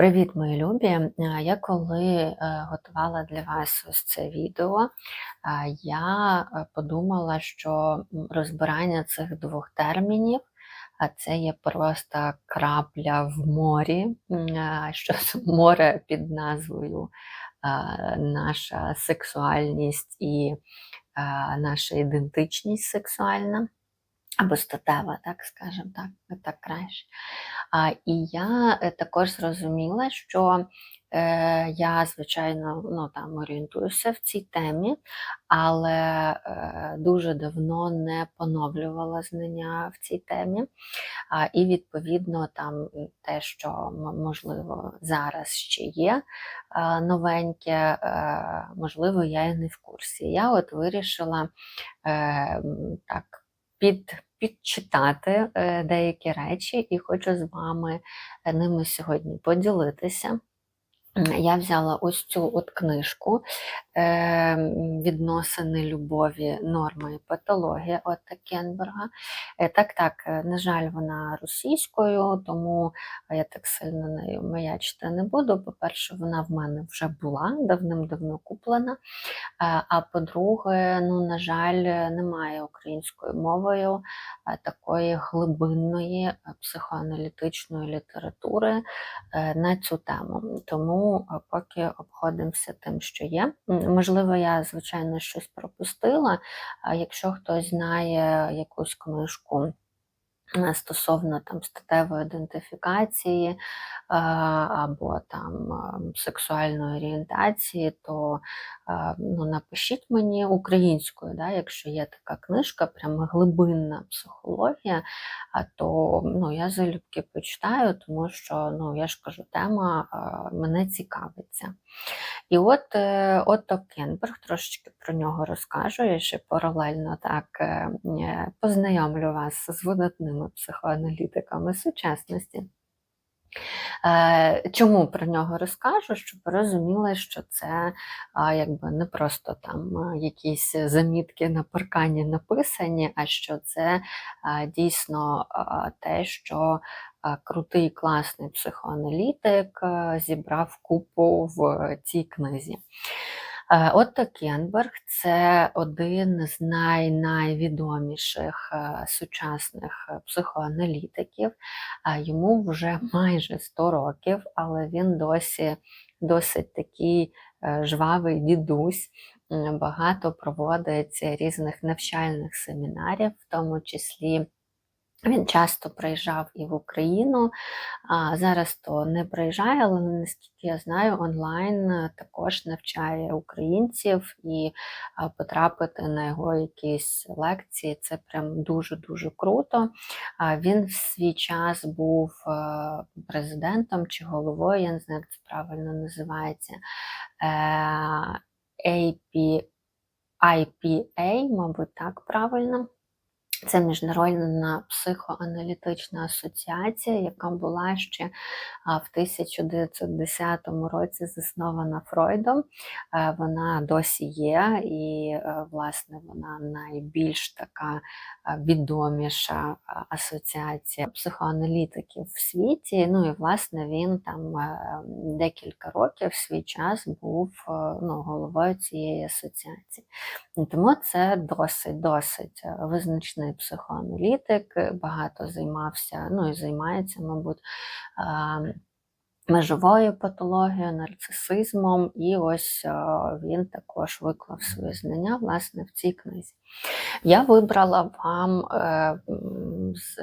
Привіт, мої любі! Е, Я коли е, готувала для вас ось це відео, е, я подумала, що розбирання цих двох термінів це є просто крапля в морі, що море під назвою наша сексуальність і наша ідентичність сексуальна. Або статева, так скажемо, так, так краще. А, І я е, також зрозуміла, що е, я, звичайно, ну, там, орієнтуюся в цій темі, але е, дуже давно не поновлювала знання в цій темі. А, І, відповідно, там те, що можливо зараз ще є е, новеньке, е, можливо, я і не в курсі. Я от вирішила е, так під, підчитати е, деякі речі і хочу з вами е, ними сьогодні поділитися. Я взяла ось цю от книжку е, Відносини любові, норми і патологія Отто Кенберга. Е, Так, так, е, на жаль, вона російською, тому я так сильно нею маячити не буду. По-перше, вона в мене вже була давним-давно куплена. Е, А по-друге, ну, на жаль, немає українською мовою такої глибинної психоаналітичної літератури на цю тему. Тому поки обходимося тим, що є. Можливо, я, звичайно, щось пропустила. Якщо хтось знає якусь книжку, Стосовно там статевої ідентифікації е, або там е, сексуальної орієнтації, то е, ну, напишіть мені українською, да, якщо є така книжка, прямо глибинна психологія, то ну, я залюбки почитаю, тому що ну, я ж кажу, тема е, мене цікавиться. І от е, Отто Кенберг, трошечки про нього розкажу, я ще паралельно так е, е, познайомлю вас з видатними психоаналітиками сучасності. Е, Чому про нього розкажу? Щоб розуміли, що це якби не просто там якісь замітки на паркані написані, а що це дійсно те, що крутий класний психоаналітик зібрав купу в цій книзі. Е, Отто Кенберг це один з най найвідоміших е, сучасних е, психоаналітиків. Йому вже майже 100 років, але він досі досить такий жвавий дідусь. Багато проводить різних навчальних семінарів, в тому числі. Він часто приїжджав і в Україну. А зараз то не приїжджає, але наскільки я знаю, онлайн е, також навчає українців і потрапити на його якісь лекції це прям дуже-дуже круто. Він в свій час був е, президентом чи головою, я не знаю, як це правильно називається. е, AP, IPA, мабуть, так правильно. Це міжнародна психоаналітична асоціація, яка була ще в 1910 році заснована Фройдом. Е, Вона досі є, і, е, власне, вона найбільш така е, відоміша асоціація психоаналітиків в світі. Ну і власне він там декілька років свій час був ну, головою цієї асоціації. Тому це досить досить е, визначний психоаналітик, е, багато займався, ну і займається, мабуть, е, межовою патологією, нарцисизмом, і ось він також виклав свої знання власне в цій книзі. Я вибрала вам з.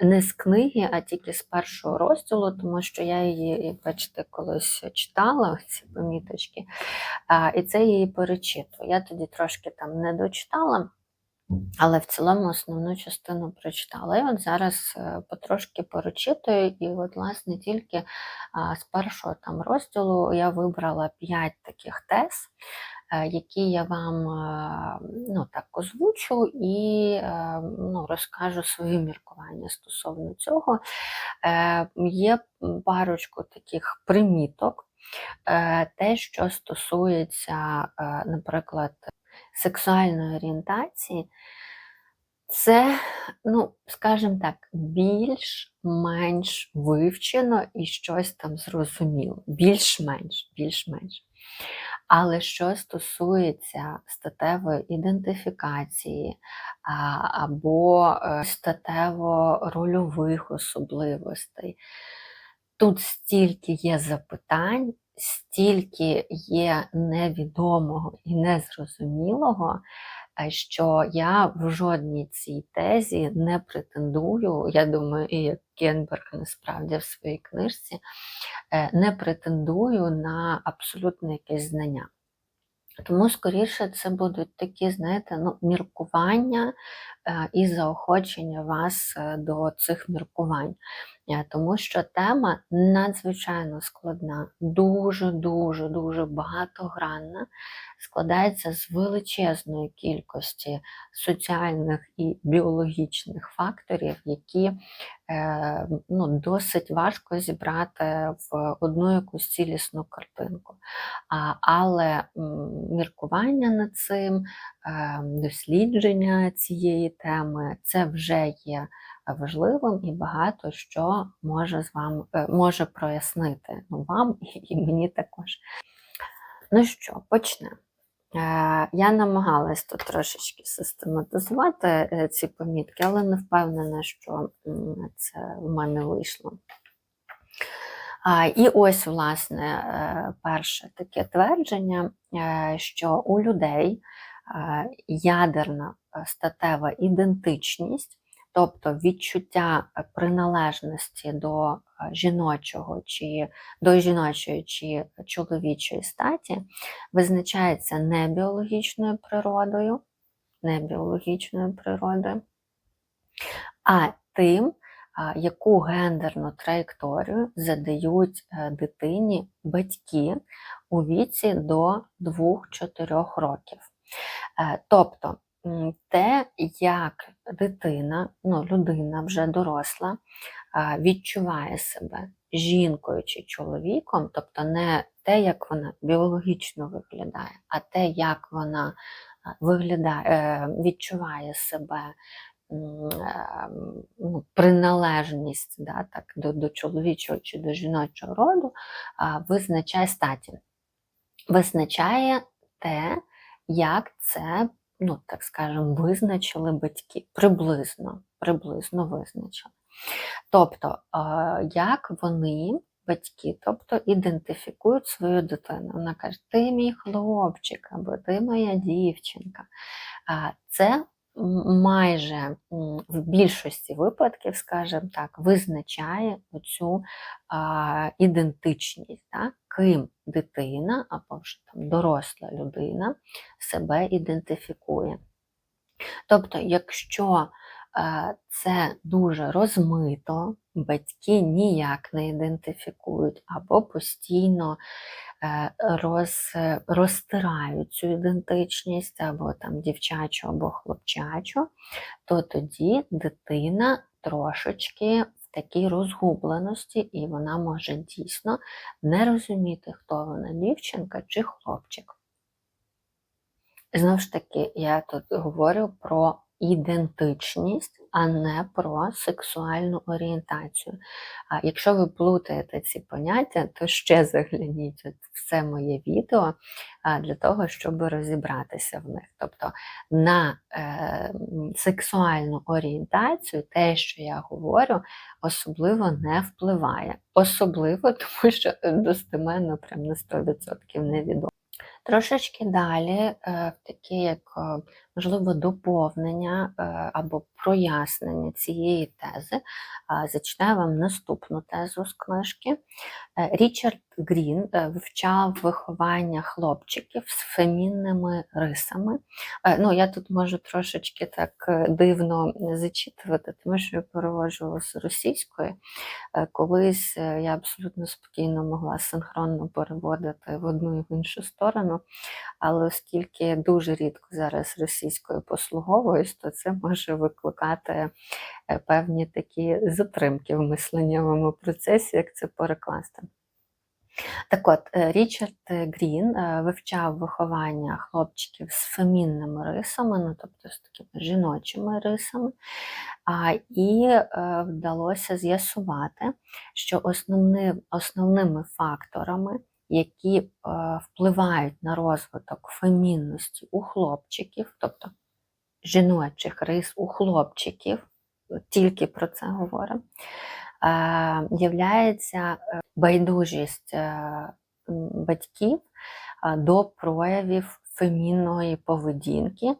Не з книги, а тільки з першого розділу, тому що я її, бачите, колись читала ці поміточки, і це її перечитую. Я тоді трошки там не дочитала, але в цілому основну частину прочитала. І от зараз е, потрошки перечитую, і от, власне, тільки з першого там розділу я вибрала 5 таких тез, які я вам е, ну, так озвучу і е, ну, розкажу свої міркування стосовно цього. Е, Є парочку таких приміток. Е, Те, що стосується, е, наприклад, сексуальної орієнтації, Це, ну, скажімо так, більш-менш вивчено і щось там зрозуміло. Більш-менш, більш-менш. Але що стосується статевої ідентифікації або е, статево-рольових особливостей, тут стільки є запитань, стільки є невідомого і незрозумілого, що я в жодній цій тезі не претендую, я думаю, і як Кенберг насправді в своїй книжці, е, не претендую на абсолютне якесь знання. Тому, скоріше, це будуть такі, знаєте, ну, міркування е, і заохочення вас е, до цих міркувань. Тому що тема надзвичайно складна, дуже-дуже дуже багатогранна, складається з величезної кількості соціальних і біологічних факторів, які е, ну, досить важко зібрати в одну якусь цілісну картинку. Але міркування над цим, е, дослідження цієї теми це вже є важливим і багато що може з вами е, може прояснити ну, вам і, мені також. Ну що, почнемо. Е, Я намагалась тут трошечки систематизувати е, ці помітки, але не впевнена, що це в мене вийшло. І ось, власне, перше таке твердження, що у людей ядерна статева ідентичність, тобто відчуття е, приналежності до е, жіночого чи до жіночої чи чоловічої статі, визначається не біологічною природою, не біологічною природою, а тим, яку гендерну траєкторію задають е, дитині батьки у віці до 2-4 років. Тобто те, як дитина, ну, людина вже доросла, відчуває себе жінкою чи чоловіком, тобто не те, як вона біологічно виглядає, а те, як вона виглядає, е, відчуває себе е, ну, приналежність да, так, до, до чоловічого чи до жіночого роду, визначає статі. Визначає те, як це, ну, так скажемо, визначили батьки. Приблизно, приблизно визначили. Тобто, е, як вони, батьки, тобто ідентифікують свою дитину. Вона каже, ти мій хлопчик, або ти моя дівчинка. Це м, майже в більшості випадків, скажімо так, визначає оцю а, ідентичність, так? ким дитина або ж там доросла людина себе ідентифікує. Тобто, якщо е, це дуже розмито, батьки ніяк не ідентифікують або постійно роз, розтирають цю ідентичність, або там дівчачу, або хлопчачу, то тоді дитина трошечки в такій розгубленості, і вона може дійсно не розуміти, хто вона, дівчинка чи хлопчик. Знову ж таки, я тут говорю про ідентичність, а не про сексуальну орієнтацію. А якщо ви плутаєте ці поняття, то ще загляніть от все моє відео для того, щоб розібратися в них. Тобто на е, сексуальну орієнтацію, те, що я говорю, особливо не впливає. Особливо, тому що достеменно прям на 100% невідомо. Трошечки далі, е, таке як е, можливо доповнення е, або прояснення цієї тези, зачитаю вам наступну тезу з книжки. Е, Річард Грін е, вивчав виховання хлопчиків з фемінними рисами. Ну, я тут можу трошечки так дивно зачитувати, тому що я переводжу з російської. Колись я абсолютно спокійно могла синхронно переводити в одну і в іншу сторону, але оскільки дуже рідко зараз російською послуговуюсь, то це може викликати е, певні такі затримки в мисленнєвому процесі, як це перекласти. Так от, е, Річард Грін е, вивчав виховання хлопчиків з фемінними рисами, ну тобто з такими жіночими рисами, і вдалося з'ясувати, що основни, основними факторами, які е, впливають на розвиток фемінності у хлопчиків, тобто жіночих рис у хлопчиків, тільки про це говоримо, е, являється е, байдужість е, батьків е, до проявів фемінної поведінки е,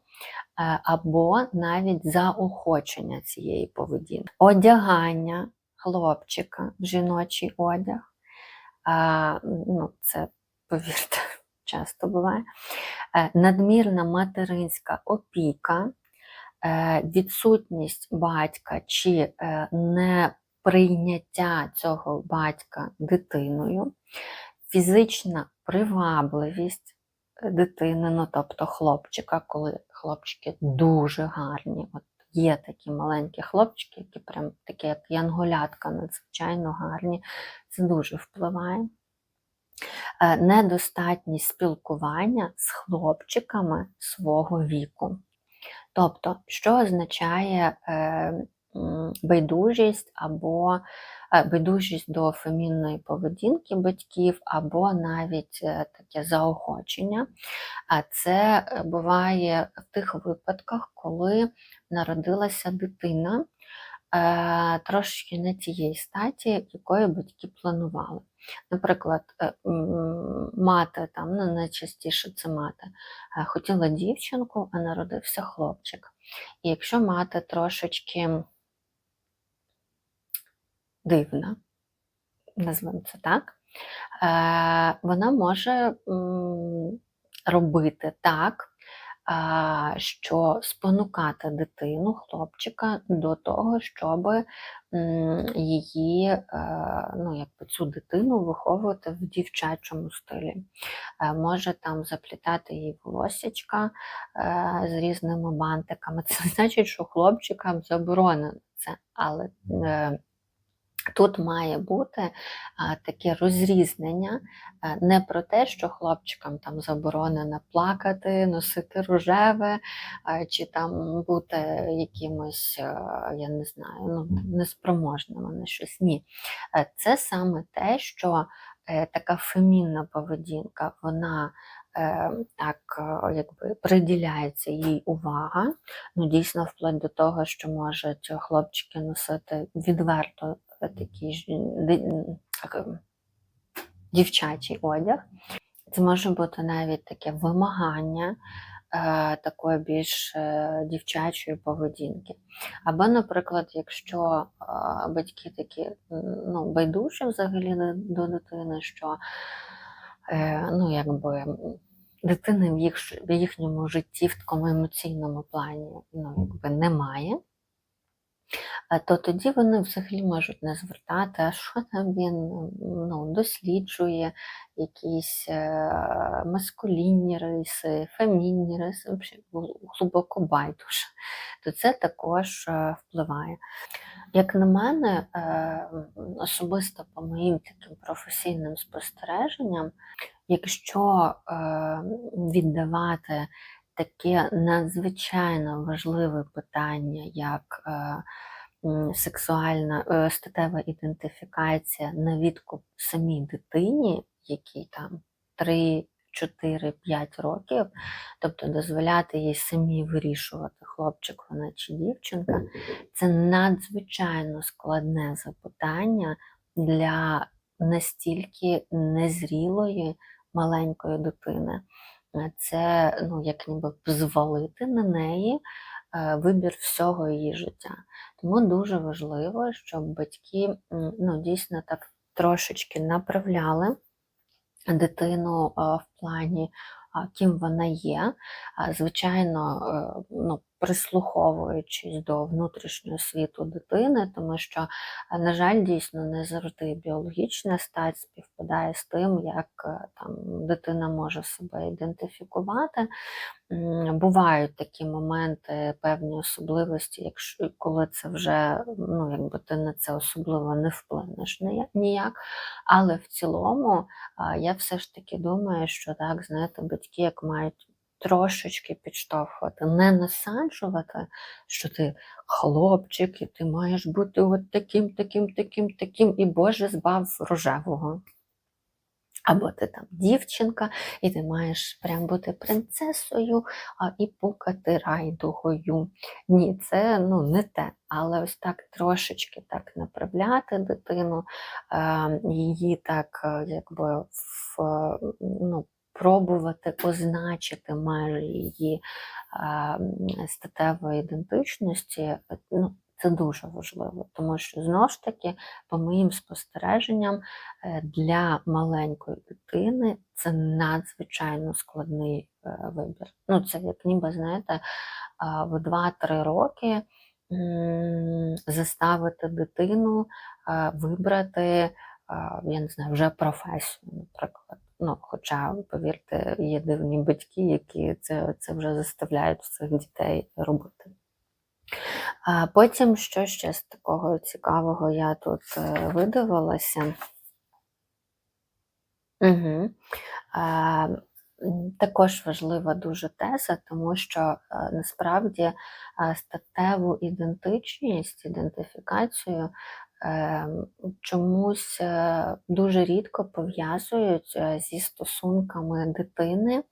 або навіть заохочення цієї поведінки. Одягання хлопчика в жіночий одяг, ну, це, повірте, часто буває, е, надмірна материнська опіка, е, відсутність батька чи е, неприйняття цього батька дитиною, фізична привабливість дитини, ну тобто хлопчика, коли хлопчики дуже гарні. От є такі маленькі хлопчики, які прям такі, як янголятка, надзвичайно гарні. Це дуже впливає. Е, Недостатність спілкування з хлопчиками свого віку. Тобто, що означає е, байдужість або е, байдужість до фемінної поведінки батьків, або навіть е, таке заохочення. А це е, буває в тих випадках, коли народилася дитина трошки не тієї статі, якої батьки планували. Наприклад, мати, там, ну, найчастіше це мати, хотіла дівчинку, а народився хлопчик. І якщо мати трошечки дивна, назвемо це так, е, вона може робити так, що спонукати дитину, хлопчика до того, щоб її, е, ну, якби цю дитину виховувати в дівчачому стилі. Е, Може там заплітати їй волосічка е, з різними бантиками. Це значить, що хлопчикам заборонено це, але е, Тут має бути таке розрізнення а, не про те, що хлопчикам там заборонено плакати, носити рожеве, чи там бути якимось, а, я не знаю, ну, неспроможними на щось. Ні. Е, Це саме те, що е, така фемінна поведінка, вона е, так е, якби приділяється їй увага. Ну, дійсно, вплоть до того, що можуть хлопчики носити відверто е, такий дівчачий одяг. Це може бути навіть таке вимагання е, такої більш е, дівчачої поведінки. Або, наприклад, якщо е, батьки такі ну, байдужі взагалі до, дитини, що ну, якби, дитини в, їх, в їхньому житті в такому емоційному плані ну, якби, немає. А то тоді вони взагалі можуть не звертати, а що там він ну, досліджує якісь е, маскулінні риси, фемінні риси, глибоко байдуже, то це також е, впливає. Як на мене, е, особисто по моїм таким професійним спостереженням, якщо е, віддавати таке надзвичайно важливе питання, як е, сексуальна е, статева ідентифікація на відкуп самій дитині, якій там 3, 4, 5 років, тобто дозволяти їй самі вирішувати, хлопчик вона чи дівчинка, це надзвичайно складне запитання для настільки незрілої маленької дитини. Е, Це ну, як ніби звалити на неї е, вибір всього її життя. Тому дуже важливо, щоб батьки ну, дійсно так трошечки направляли дитину е, в плані, ким вона є. Звичайно, е, ну, прислуховуючись до внутрішнього світу дитини, тому що, е, на жаль, дійсно не завжди біологічна стать співпадає. з тим, як е, там дитина може себе ідентифікувати. Бувають такі моменти, певні особливості, якщо коли це вже ну, якби ти на це особливо не вплинеш ніяк-. Але в цілому я все ж таки думаю, що так, знаєте, як мають трошечки підштовхувати, не насаджувати, що ти хлопчик, і ти маєш бути от таким, таким, таким, таким, і Боже збав рожевого. Або ти там дівчинка, і ти маєш прям бути принцесою а, і пукати райдугою. Ні, це ну, не те. Але ось так трошечки так направляти дитину, е, її так е, якби в, ну, пробувати означити майже її статевої ідентичності. е, Ну, це дуже важливо, тому що знову ж таки, по моїм спостереженням, е, для маленької дитини це надзвичайно складний е, вибір. Ну, це як ніби, знаєте, в 2-3 роки заставити дитину вибрати, я не знаю, вже професію, наприклад. Ну, хоча, повірте, є дивні батьки, які це, це вже заставляють цих дітей робити. А потім, що ще з такого цікавого я тут е, видивилася. Угу. А, також важлива дуже теза, тому що е, насправді е, статеву ідентичність, ідентифікацію чомусь е, дуже рідко пов'язують е, зі стосунками дитини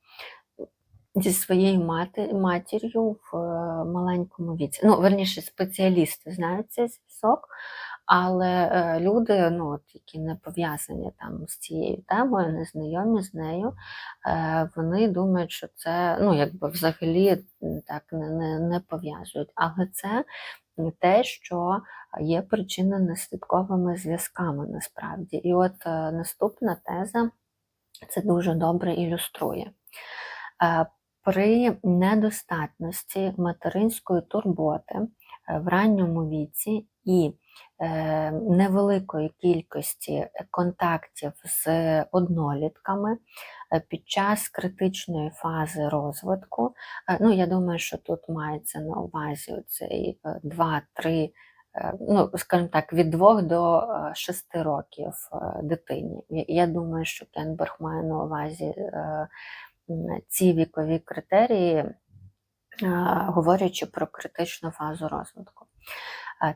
зі своєю матір'ю в е, маленькому віці. Ну, верніше, спеціалісти знають цей зв'язок, але люди, ну, от, які не пов'язані там з цією темою, не знайомі з нею, вони думають, що це ну, якби взагалі так не, не, не пов'язують. Але це те, що є причина наслідковими зв'язками насправді. І от е, наступна теза це дуже добре ілюструє. Е, При недостатності материнської турботи е, в ранньому віці і невеликої кількості контактів з однолітками е, під час критичної фази розвитку, е, ну я думаю, що тут мається на увазі цей 2-3 е, ну, скажімо так, від 2 до 6 років е, дитині. Я- думаю, що Кенберг має на увазі е, ці вікові критерії, е, говорячи про критичну фазу розвитку.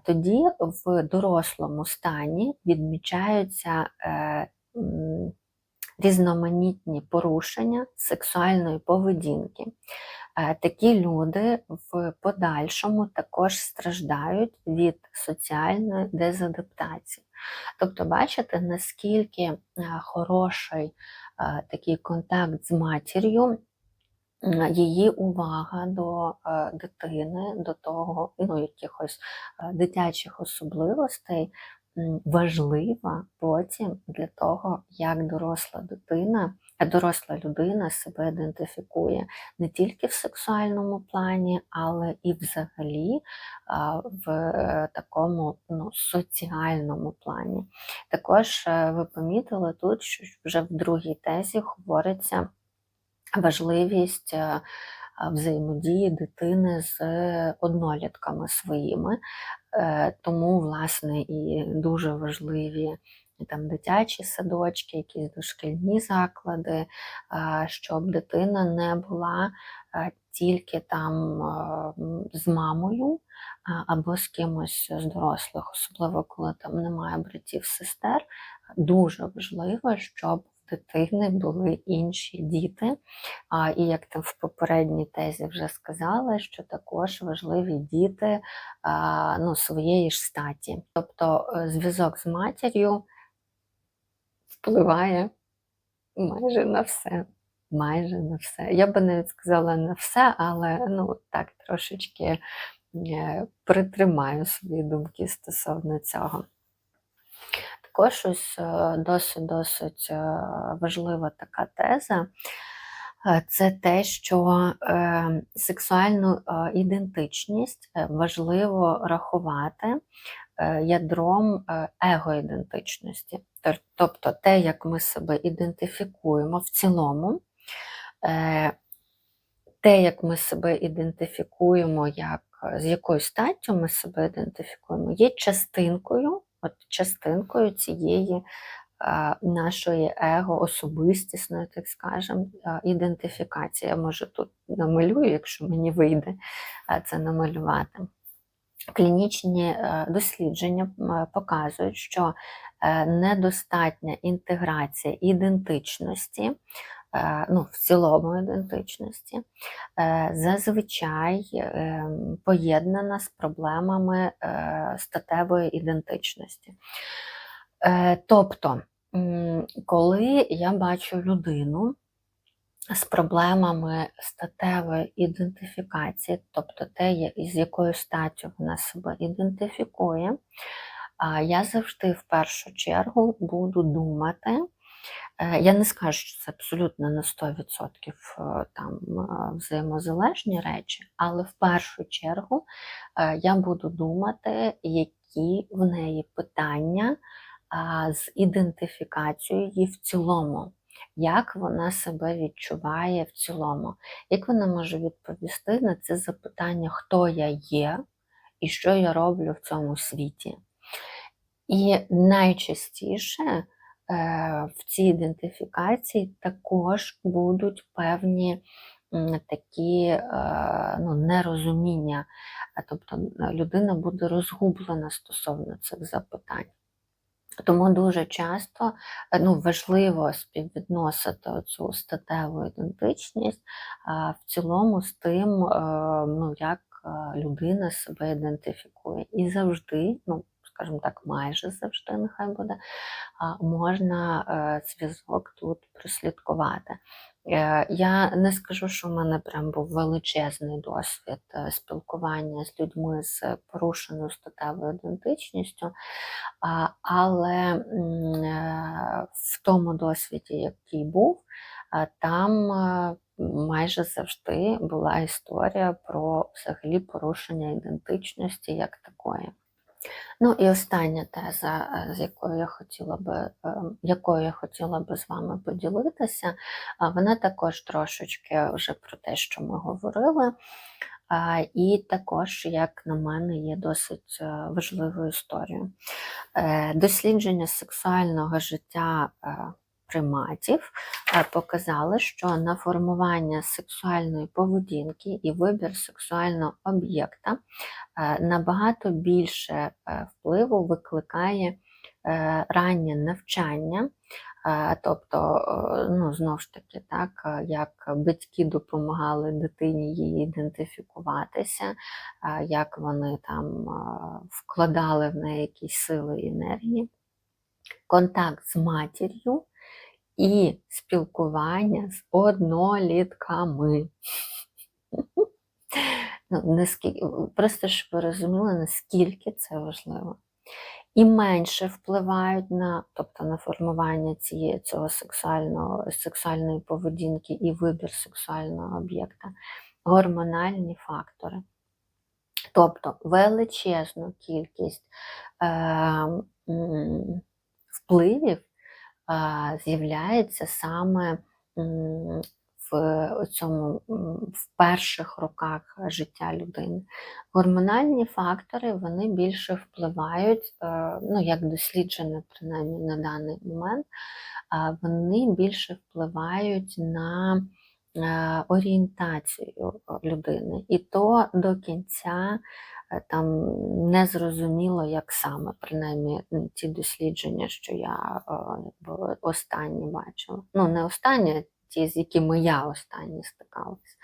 Тоді в дорослому стані відмічаються е, різноманітні порушення сексуальної поведінки. Е, Такі люди в подальшому також страждають від соціальної дезадаптації. Тобто, бачите, наскільки е, хороший такий контакт з матір'ю, її увага до е, дитини, до того, ну, якихось е, дитячих особливостей важлива потім для того, як доросла дитина, а доросла людина себе ідентифікує не тільки в сексуальному плані, але і взагалі в е, такому ну, соціальному плані. Також е, ви помітили тут, що вже в другій тезі говориться важливість е, е, взаємодії дитини з однолітками своїми. Е, Тому, власне, і дуже важливі там дитячі садочки, якісь дошкільні заклади, щоб дитина не була тільки там з мамою або з кимось з дорослих, особливо коли там немає братів, сестер. Дуже важливо, щоб дитини були інші діти. А, І як там в попередній тезі вже сказали, що також важливі діти а, ну, своєї ж статі. Тобто е, зв'язок з матір'ю впливає майже на все. Майже на все. Я би навіть сказала на все, але ну так трошечки е, притримаю свої думки стосовно цього. Також ось е, досить-досить е, важлива така теза. Е, Це те, що е, сексуальну е, ідентичність е, важливо рахувати е, ядром е, егоідентичності. Тобто те, як ми себе ідентифікуємо в цілому, е, те, як ми себе ідентифікуємо, як, з якою статтю ми себе ідентифікуємо, є частинкою, от частинкою цієї е, нашої его, особистісної, так скажемо, е, ідентифікації. Я може тут намалюю, якщо мені вийде е, це намалювати. Клінічні дослідження показують, що недостатня інтеграція ідентичності, ну, в цілому ідентичності, е, зазвичай е, поєднана з проблемами е, статевої ідентичності. Е, Тобто, коли я бачу людину з проблемами статевої ідентифікації, тобто те, з якою статтю вона себе ідентифікує, я завжди в першу чергу буду думати. Е, Я не скажу, що це абсолютно на 100% е, там е, взаємозалежні речі, але в першу чергу я буду думати, які в неї питання з ідентифікацією її в цілому, як вона себе відчуває в цілому, як вона може відповісти на це запитання, хто я є і що я роблю в цьому світі. І найчастіше в цій ідентифікації також будуть певні такі е, ну, нерозуміння, тобто е, людина буде розгублена стосовно цих запитань. Тому дуже часто е, ну, важливо співвідносити цю статеву ідентичність в цілому з тим, е, ну, як е, людина себе ідентифікує. І завжди, ну, скажімо так, майже завжди нехай буде, можна е, зв'язок тут прослідкувати. Е, Я не скажу, що в мене прям був величезний досвід е, спілкування з людьми з порушеною статевою ідентичністю, але в тому досвіді, який був, там майже завжди була історія про взагалі порушення ідентичності як такої. Ну і остання теза, е, з якою я хотіла би, е, якою я хотіла би з вами поділитися, вона також трошечки вже про те, що ми говорили. І також, як на мене, є досить е, важливою історією. Дослідження сексуального життя приматів е, показали, що на формування сексуальної поведінки і вибір сексуального об'єкта е, набагато більше е, впливу викликає раннє навчання. Тобто, ну, знову ж таки, так, як батьки допомагали дитині її ідентифікуватися, як вони там вкладали в неї якісь сили і енергії, контакт з матір'ю і спілкування з однолітками. Ну, наскільки, просто щоб ви розуміли, наскільки це важливо. І менше впливають на, тобто на формування цієї, цього сексуального, сексуальної поведінки і вибір сексуального об'єкта, гормональні фактори. Тобто величезну кількість е, впливів з'являється саме в цьому в перших роках життя людини. Гормональні фактори вони більше впливають, е, ну як досліджено принаймні на даний момент, вони більше впливають на е, орієнтацію людини. І то до кінця там не зрозуміло, як саме, принаймні ті дослідження, що я е, останні бачила. Ну, не останні, а ті, з якими я останні стикалася.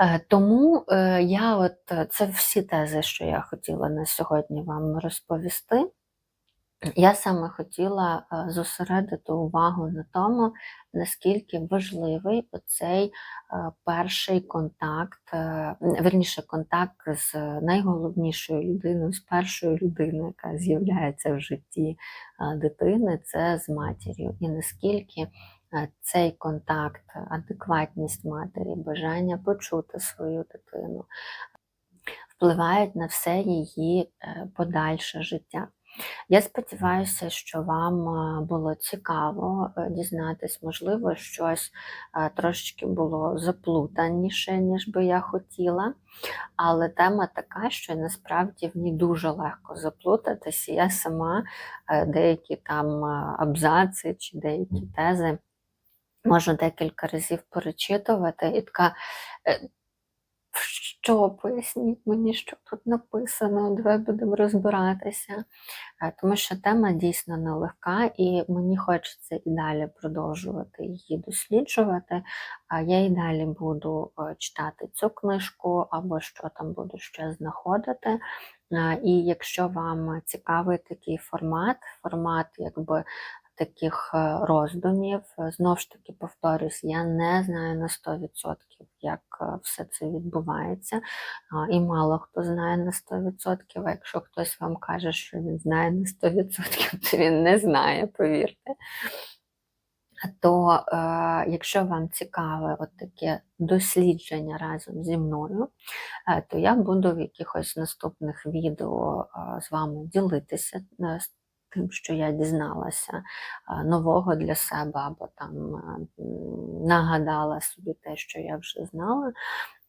Е, Тому е, я от е, це всі тези, що я хотіла на сьогодні вам розповісти. Я саме хотіла е, зосередити увагу на тому, наскільки важливий оцей е, перший контакт, е, верніше контакт з найголовнішою людиною, з першою людиною, яка з'являється в житті дитини, це з матір'ю. І наскільки цей контакт, адекватність матері, бажання почути свою дитину, впливають на все її подальше життя. Я сподіваюся, що вам е, було цікаво е, дізнатись, можливо, щось е, трошечки було заплутаніше, ніж би я хотіла. Але тема така, що насправді в ній дуже легко заплутатися. Я сама деякі там абзаци чи деякі тези можу декілька разів перечитувати, і така. Що поясніть мені, що тут написано, давай будемо розбиратися. Е, Тому що тема дійсно нелегка, і мені хочеться і далі продовжувати її досліджувати. Я і далі буду е, читати цю книжку або що там буду ще знаходити. Е, І якщо вам цікавий такий формат, формат якби таких е, роздумів, е, знов ж таки повторюсь, я не знаю на 100%, як е, все це відбувається. І мало хто знає на 100%, а якщо хтось вам каже, що він знає на 100%, то він не знає, повірте. То е, якщо вам цікаве от таке дослідження разом зі мною, е, то я буду в якихось наступних відео з вами ділитися тим, що я дізналася нового для себе, або там нагадала собі те, що я вже знала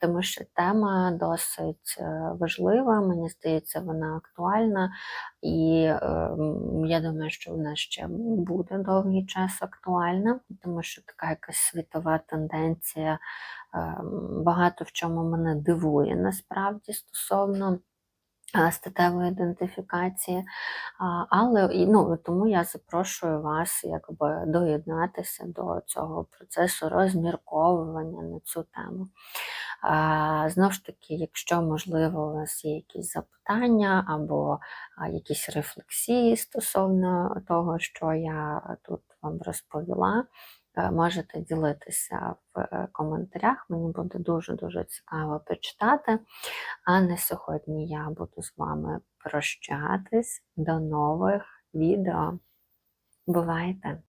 тому що тема досить е, важлива, мені здається, вона актуальна, і е, я думаю, що вона ще буде довгий час актуальна, тому що така якась світова тенденція е, багато в чому мене дивує насправді стосовно. Е, Статевої ідентифікації, але ну, тому я запрошую вас якби доєднатися до цього процесу розмірковування на цю тему. Знову ж таки, якщо, можливо, у вас є якісь запитання або якісь рефлексії стосовно того, що я тут вам розповіла, можете ділитися в е, коментарях. Мені буде дуже-дуже цікаво почитати. А на сьогодні я буду з вами прощатись. До нових відео. Бувайте!